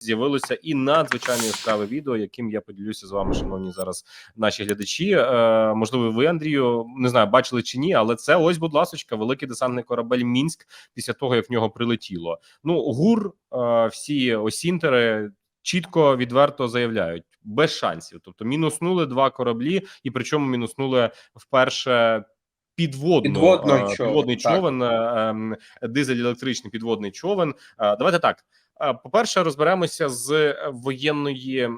з'явилося і надзвичайно яскраве відео, яким я поділюся з вами, шановні зараз наші глядачі. Е, можливо, ви, Андрію, не знаю, бачили чи ні, але це ось, будь ласочка, великий десантний корабель Мінськ після того, як в нього прилетіло. Ну, гур, е, всі осінтери чітко відверто заявляють. Без шансів, тобто мінуснули два кораблі, і причому мінуснули вперше підводну, Підводний е, човен, човен, ем, дизель-електричний підводний човен. Е, Давайте так. Е, По-перше, розберемося з е, воєнної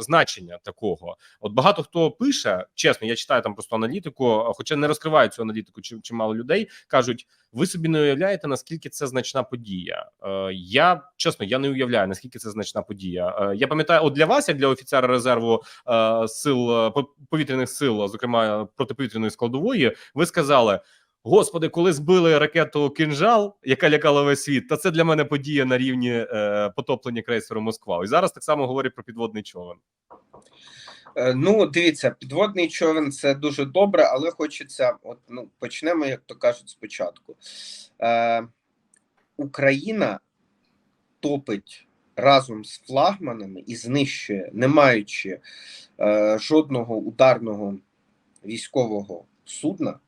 значення такого. От багато хто пише, чесно, я читаю там просто аналітику, хоча не розкриваю цю аналітику чи- чимало людей, кажуть: ви собі не уявляєте, наскільки це значна подія. Е, Я чесно, я не уявляю, наскільки це значна подія. Е, Я пам'ятаю, от для вас, як для офіцера резерву е, сил е, по- повітряних сил, зокрема протиповітряної складової, ви сказали. Господи, коли збили ракету кінжал, яка лякала весь світ, та це для мене подія на рівні е, потоплення крейсеру Москва. І зараз так само говорять про підводний човен. Е, Ну, дивіться, підводний човен це дуже добре, але хочеться, от ну почнемо, як то кажуть, спочатку. Е, Україна топить разом з флагманами і знищує, не маючи е, жодного ударного військового судна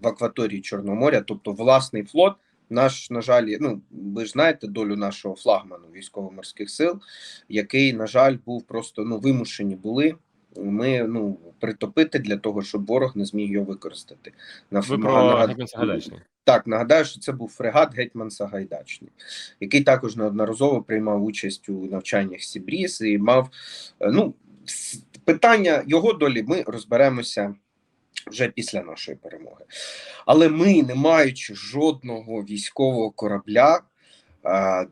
в акваторії Чорного моря, тобто власний флот. Наш, на жаль, ну ви ж знаєте долю нашого флагману військово-морських сил, який, на жаль, був просто ну вимушені були ми ну притопити для того, щоб ворог не зміг його використати. На Ви про Гетьман Сагайдачний. Так, нагадаю, що це був фрегат Гетьман Сагайдачний, який також неодноразово приймав участь у навчаннях Сібріз і мав е, ну питання його долі. Ми розберемося вже після нашої перемоги. Але ми, не маючи жодного військового корабля,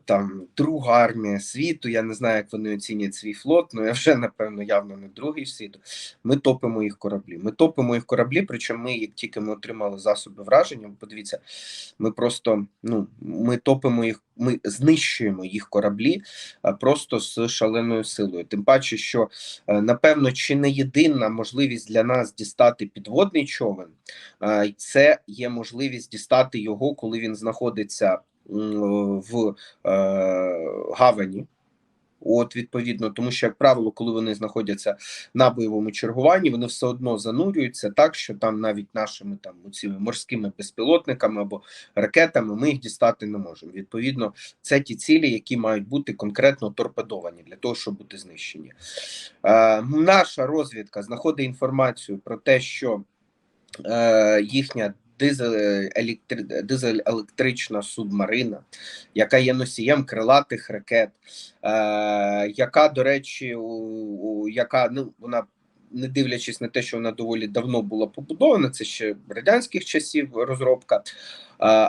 там друга армія світу. Я не знаю, як вони оцінять свій флот. Ну я вже напевно явно не другий світу. Ми топимо їх кораблі. Ми топимо їх кораблі. Причому ми, як тільки ми отримали засоби враження, подивіться, ми просто ну ми топимо їх, ми знищуємо їх кораблі просто з шаленою силою. Тим паче, що е, напевно чи не єдина можливість для нас дістати підводний човен, це є можливість дістати його, коли він знаходиться в е, гавані. От, відповідно, тому що, як правило, коли вони знаходяться на бойовому чергуванні, вони все одно занурюються так, що там навіть нашими там цими морськими безпілотниками або ракетами ми їх дістати не можемо. Відповідно, це ті цілі, які мають бути конкретно торпедовані для того, щоб бути знищені. Е, наша розвідка знаходить інформацію про те, що е, їхня дизель-електрична субмарина, яка є носієм крилатих ракет, е, яка, до речі, у, у, яка ну вона. Не дивлячись на те, що вона доволі давно була побудована, це ще радянських часів розробка,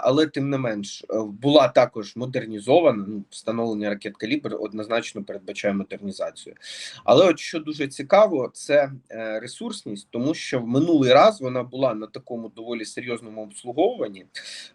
але тим не менш е, була також модернізована. Ну, встановлення ракет калібр однозначно передбачає модернізацію. Але от що дуже цікаво, це е, ресурсність, тому що в минулий раз вона була на такому доволі серйозному обслуговуванні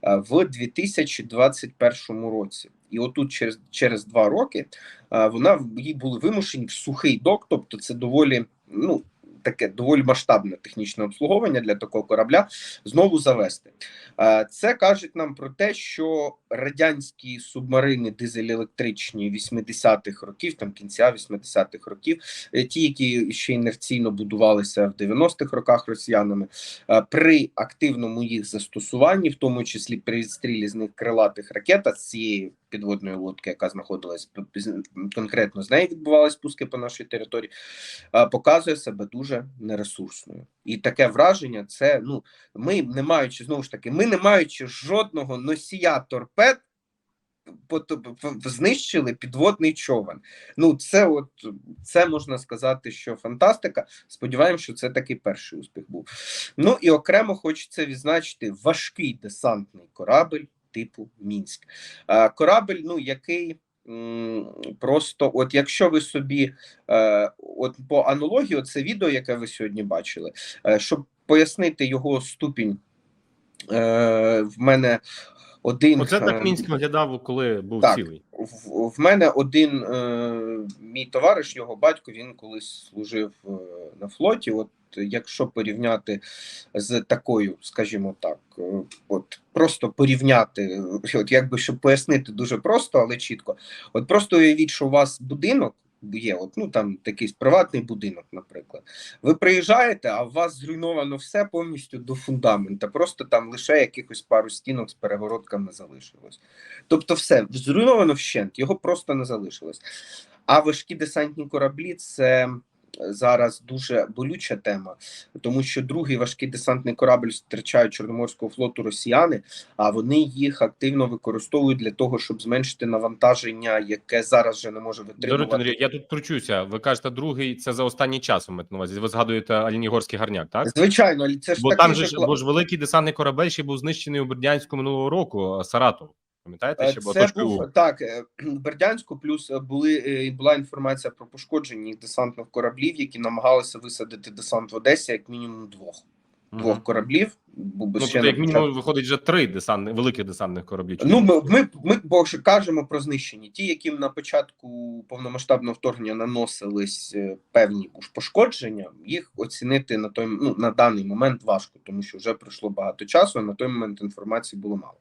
е, в 2021 році. І отут через через два роки вона їй були вимушені в сухий док, тобто це доволі ну. Таке доволі масштабне технічне обслуговування для такого корабля знову завести. Е, Це кажуть нам про те, що радянські субмарини дизель-електричні 80-х років, там кінця 80-х років, е, ті, які ще інерційно будувалися в 90-х роках росіянами, е, при активному їх застосуванні, в тому числі при відстрілі з них крилатих ракет, з цієї підводної лодки, яка знаходилась конкретно з неї відбувались пуски по нашій території, показує себе дуже нересурсною. І таке враження це ну ми не маючи знову ж таки, ми не маючи жодного носія торпед. Знищили підводний човен. Ну, це от це можна сказати, що фантастика. Сподіваємося, що це такий перший успіх був. Ну і окремо хочеться відзначити важкий десантний корабль типу Мінськ. Корабль, ну який просто, от якщо ви собі, е, от по аналогії, це відео, яке ви сьогодні бачили, е, щоб пояснити його ступінь, е, в мене один Оце так мінськ виглядав, коли був так. цілий. в, в мене один е, мій товариш, його батько, він колись служив на флоті. От якщо порівняти з такою, скажімо так, е, от просто порівняти, е, от якби щоб пояснити дуже просто, але чітко. От просто уявіть, що у вас будинок. Є, от ну там такий приватний будинок, наприклад. Ви приїжджаєте, а у вас зруйновано все повністю до фундамента. Просто там лише якихось пару стінок з перегородками залишилось. Тобто, все зруйновано вщент, його просто не залишилось. А важкі десантні кораблі це зараз дуже болюча тема, тому що другий важкий десантний корабль втрачають Чорноморського флоту росіяни, а вони їх активно використовують для того, щоб зменшити навантаження, яке зараз вже не може витримувати. Андрій, я тут кручуся. Ви кажете, другий це за останній час. Маєте на увазі. Ви згадуєте Алінігорський гарняк, так? Звичайно, це ж Бо такий там же ж бо ж великий десантний корабель ще був знищений у Бердянську минулого року. Саратов. Пам'ятаєте, Е, ще Це був так. е, в Бердянську, плюс е, були була інформація про пошкодження десантних кораблів, які намагалися висадити десант в Одесі, як мінімум двох двох кораблів. Ну, ще тобто, як мінімум, виходить вже три десантних великих десантних кораблів. Ну, ми, ми, ми бо ж кажемо про знищені. Ті, яким на початку повномасштабного вторгнення наносились е, певні пошкодження, їх оцінити на той ну, на даний момент важко, тому що вже пройшло багато часу, а на той момент інформації було мало.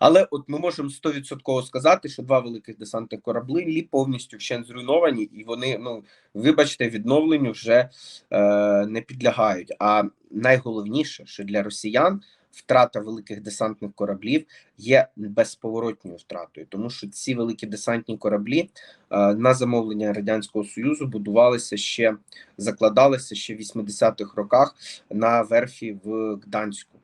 Але от ми можемо 100% сказати, що два великих десантних кораблі повністю вщент зруйновані, і вони, ну вибачте, відновленню вже е, не підлягають. А найголовніше, що для росіян втрата великих десантних кораблів є безповоротньою втратою, тому що ці великі десантні кораблі е, на замовлення радянського союзу будувалися ще закладалися ще в 80-х роках на верфі в Гданську.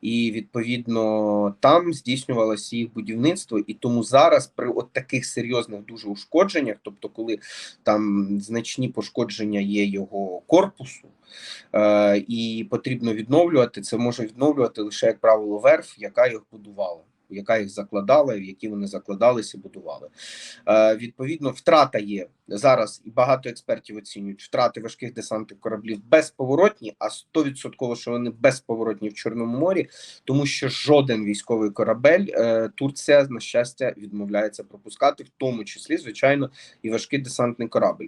І відповідно там здійснювалося їх будівництво, і тому зараз при от таких серйозних дуже ушкодженнях, тобто, коли там значні пошкодження є його корпусу, і потрібно відновлювати, це може відновлювати лише як правило верф, яка їх будувала. Яка їх закладала, в які вони закладалися, будували. Е, відповідно, втрата є зараз, і багато експертів оцінюють втрати важких десантних кораблів безповоротні, а 100% що вони безповоротні в Чорному морі, тому що жоден військовий корабель е, Турція на щастя відмовляється пропускати, в тому числі, звичайно, і важкий десантний корабль.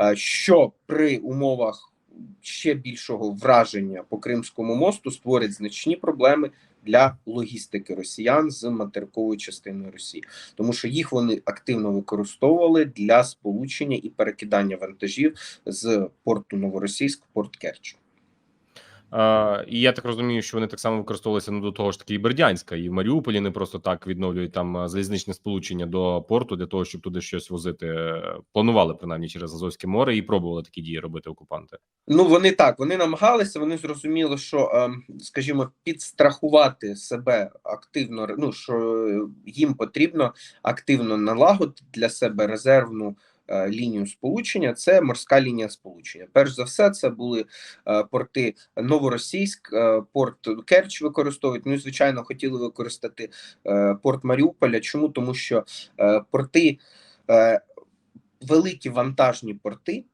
Е, що при умовах ще більшого враження по Кримському мосту створить значні проблеми для логістики росіян з материкової частини Росії, тому що їх вони активно використовували для сполучення і перекидання вантажів з порту Новоросійськ в порт Керч. А, і я так розумію, що вони так само використовувалися ну, до того ж таки і Бердянська, і в Маріуполі не просто так відновлюють там залізничне сполучення до порту для того, щоб туди щось возити. Е, Планували принаймні через Азовське море і пробували такі дії робити окупанти. Ну вони так, вони намагалися. Вони зрозуміли, що, ем, скажімо, підстрахувати себе активно. Ну що їм потрібно активно налагодити для себе резервну. Е, Лінію сполучення це морська лінія сполучення. Перш за все, це були е, порти Новоросійськ, е, порт Керч використовують. Ну і звичайно, хотіли використати порт Маріуполя. Чому тому, що порти великі вантажні порти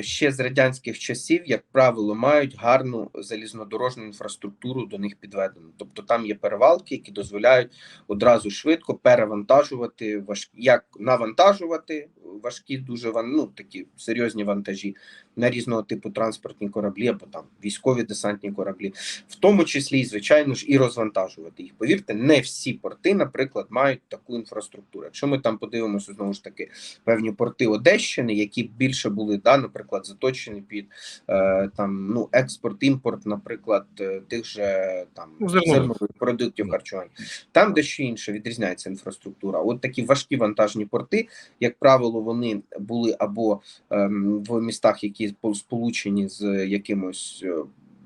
ще з радянських часів, як правило, мають гарну залізнодорожну інфраструктуру до них підведену. Тобто там є перевалки, які дозволяють одразу швидко перевантажувати важкі, як навантажувати важкі, дуже ну, такі серйозні вантажі на різного типу транспортні кораблі або там військові десантні кораблі, в тому числі, звичайно ж, і розвантажувати їх. Повірте, не всі порти, наприклад, мають таку інфраструктуру. Якщо ми там подивимося знову ж таки певні порти Одещини, які більше були, да, наприклад, заточені під е, там ну експорт, імпорт, наприклад, е, тих же там Ну, зернових. продуктів харчування. Там дещо інше відрізняється інфраструктура. От такі важкі вантажні порти, як правило, вони були або ем, в містах, які пол- сполучені з якимось е,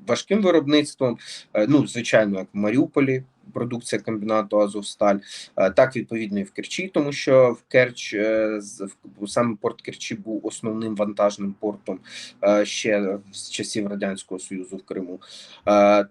важким виробництвом. Е, ну, звичайно, як в Маріуполі. Продукція комбінату Азовсталь, Е, так відповідно і в Керчі, тому що в Керч саме порт Керчі був основним вантажним портом ще з часів радянського союзу в Криму.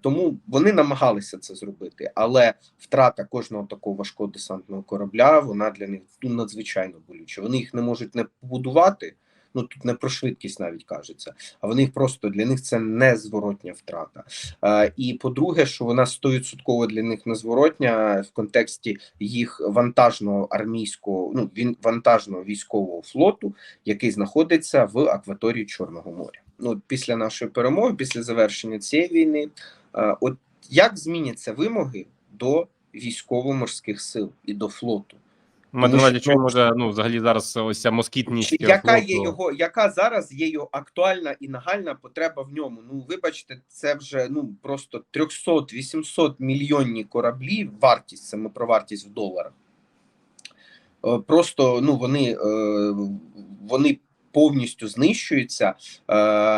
Тому вони намагалися це зробити, але втрата кожного такого важкого десантного корабля вона для них ну, надзвичайно болюча. Вони їх не можуть не побудувати. Ну тут не про швидкість навіть кажеться, а вони просто для них це незворотня втрата. Е, і по-друге, що вона 100% для них незворотня в контексті їх вантажного армійського, ну він вантажного військового флоту, який знаходиться в акваторії Чорного моря. Ну, після нашої перемоги, після завершення цієї війни, е, от як зміняться вимоги до військово-морських сил і до флоту? На що- чому може ну взагалі зараз ось ця москітність. Яка є його, яка зараз є його актуальна і нагальна потреба в ньому? Ну вибачте, це вже ну просто 300-800 мільйонні кораблі. Вартість це ми про вартість в доларах. Е, Просто ну вони, е, вони повністю знищуються е,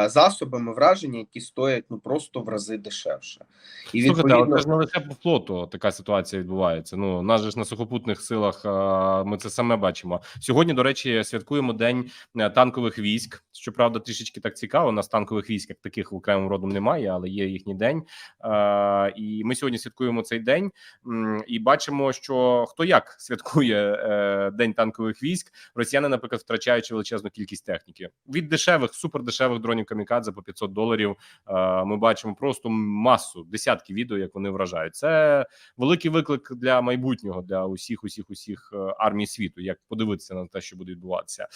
засобами враження, які стоять ну просто в рази дешевше. І Слухайте, але це ж не лише по флоту така ситуація відбувається. Ну, нас же ж на сухопутних силах а, ми це саме бачимо. Сьогодні, до речі, святкуємо день е, танкових військ. Щоправда, трішечки так цікаво. У нас танкових військ як таких в окремому родом немає, але є їхній день. А, і ми сьогодні святкуємо цей день м, і бачимо, що хто як святкує е, день танкових військ. Росіяни, наприклад, втрачаючи величезну кількість техніки від дешевих, супердешевих дронів камікадзе по 500 доларів. Е, Ми бачимо просто масу десятки відео, як вони вражають. Це великий виклик для майбутнього для усіх, усіх, усіх е, армій світу. Як подивитися на те, що буде відбуватися.